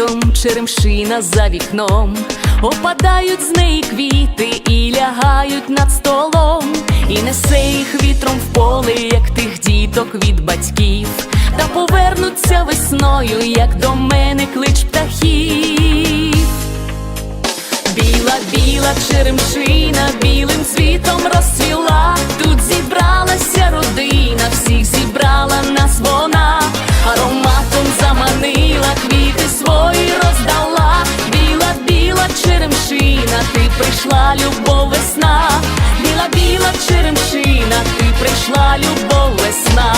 світом, черемшина за вікном, опадають з неї квіти і лягають над столом, і несе їх вітром в поле, як тих діток від батьків, та повернуться весною, як до мене клич птахів. Черемшина, ти прийшла, любов весна. Біла, біла черемшина, ти прийшла, любов весна.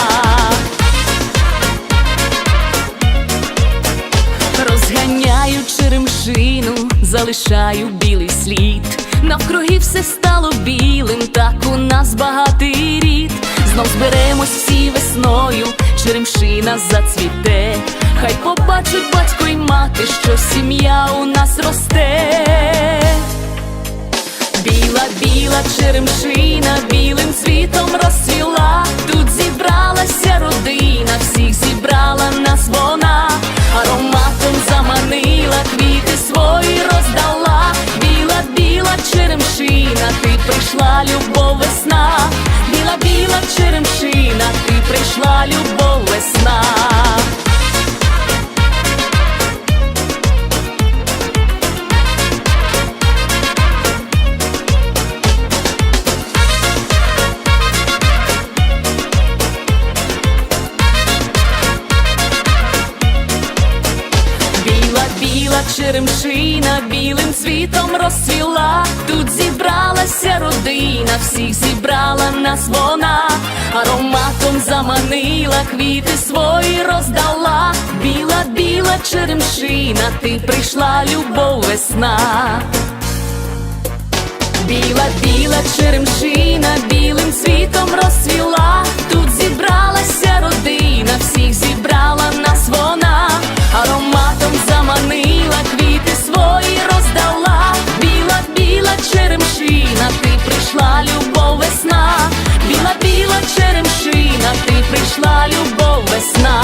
Розганяю черемшину, залишаю білий слід. Навкруги все стало білим, так у нас багатий рід. Знов зберемось всі весною, черемшина зацвіте. Хай побачать батько й мати, що сім'я у нас росте. Черемшина білим цвітом розцвіла. Тут зібралася родина, всіх зібрала нас вона, ароматом заманила, квіти свої роздала. Біла, біла черемшина, ти прийшла, любов весна. Біла, біла черемшина, ти прийшла, любов весна. Черемшина білим цвітом розцвіла. Тут зібралася родина, всіх зібрала нас вона, ароматом заманила, квіти свої роздала. Біла, біла черемшина, ти прийшла, любов весна. Біла, біла черемшина прийшла, любов весна.